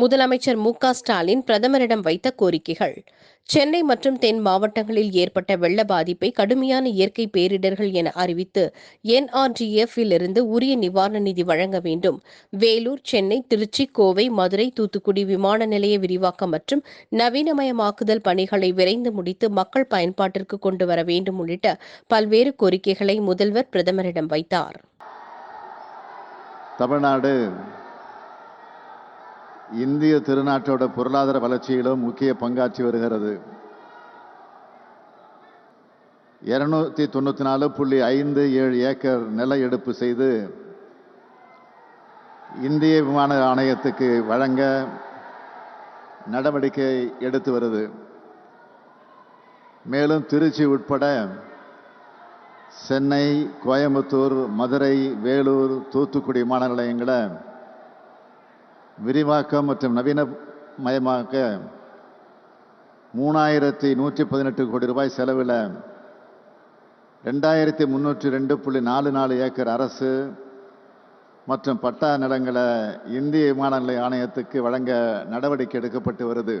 முதலமைச்சர் மு ஸ்டாலின் பிரதமரிடம் வைத்த கோரிக்கைகள். சென்னை மற்றும் தென் மாவட்டங்களில் ஏற்பட்ட வெள்ள பாதிப்பை கடுமையான இயற்கை பேரிடர்கள் என அறிவித்து என்ஆர்டிஎஃப் இருந்து உரிய நிவாரண நிதி வழங்க வேண்டும். வேலூர் சென்னை திருச்சி கோவை மதுரை தூத்துக்குடி விமான நிலைய விரிவாக்கம் மற்றும் நவீனமயமாக்குதல் பணிகளை விரைந்து முடித்து மக்கள் பயன்பாட்டிற்கு கொண்டு வர வேண்டும் உள்ளிட்ட பல்வேறு கோரிக்கைகளை முதல்வர் பிரதமரிடம் வைத்தார். தமிழ்நாடு இந்திய திருநாட்டோட பொருளாதார வளர்ச்சியிலும் முக்கிய பங்காற்றி வருகிறது. இருநூத்தி தொண்ணூற்றி நாலு புள்ளி ஐந்து ஏழு ஏக்கர் நில எடுப்பு செய்து இந்திய விமான ஆணையத்துக்கு வழங்க நடவடிக்கை எடுத்து வருது. மேலும் திருச்சி உட்பட சென்னை கோயம்புத்தூர் மதுரை வேலூர் தூத்துக்குடி விமான நிலையங்களை விரிவாக்கம் மற்றும் நவீனமயமாக்க மூணாயிரத்தி நூற்றி பதினெட்டு கோடி ரூபாய் செலவில் ரெண்டாயிரத்தி முந்நூற்றி ரெண்டு புள்ளி நாலு நாலு ஏக்கர் அரசு மற்றும் பட்டா நிலங்களை இந்திய விமான நிலைய ஆணையத்துக்கு வழங்க நடவடிக்கை எடுக்கப்பட்டு வருது.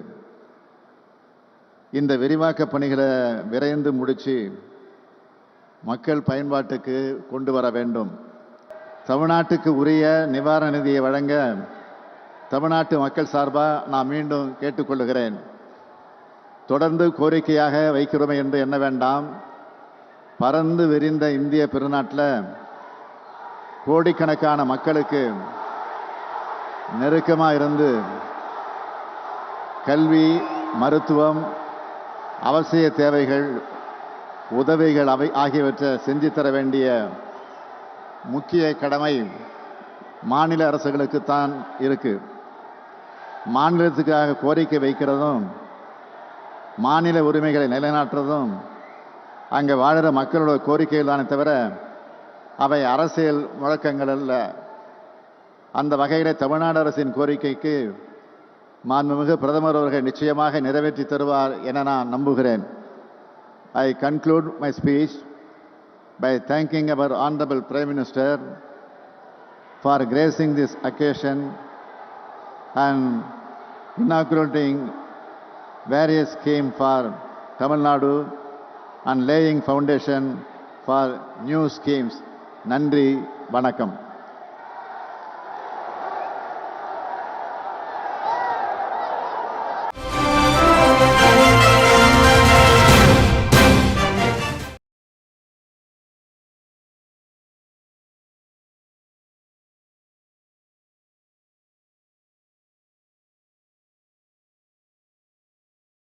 இந்த விரிவாக்க பணிகளை விரைந்து முடித்து மக்கள் பயன்பாட்டுக்கு கொண்டு வர வேண்டும். தமிழ்நாட்டுக்கு உரிய நிவாரண நிதியை வழங்க தமிழ்நாட்டு மக்கள் சார்பாக நான் மீண்டும் கேட்டுக்கொள்கிறேன் தொடர்ந்து கோரிக்கையாக வைக்கிறோமே என்று எண்ண வேண்டாம். பறந்து விரிந்த இந்திய பெருநாட்டில் கோடிக்கணக்கான மக்களுக்கு நெருக்கமாக இருந்து கல்வி மருத்துவம் அவசிய தேவைகள் உதவிகள் அவை ஆகியவற்றை செஞ்சு தர வேண்டிய முக்கிய கடமை மாநில அரசுகளுக்குத்தான் இருக்குது மாநிலத்துக்காக கோரிக்கை வைக்கிறதும் மாநில உரிமைகளை நிலைநாட்டுறதும் அங்கே வாழ்கிற மக்களோட கோரிக்கைகள் தானே தவிர அவை அரசியல் முழக்கங்கள் அல்ல. அந்த வகையில் தமிழ்நாடு அரசின் கோரிக்கைக்கு மாண்புமிகு பிரதமர் அவர்கள் நிச்சயமாக நிறைவேற்றி தருவார் என நான் நம்புகிறேன். I conclude my speech by thanking our honourable prime minister for gracing this occasion and inaugurating various schemes for Tamil Nadu and laying foundation for new schemes. Nandri, Vanakam.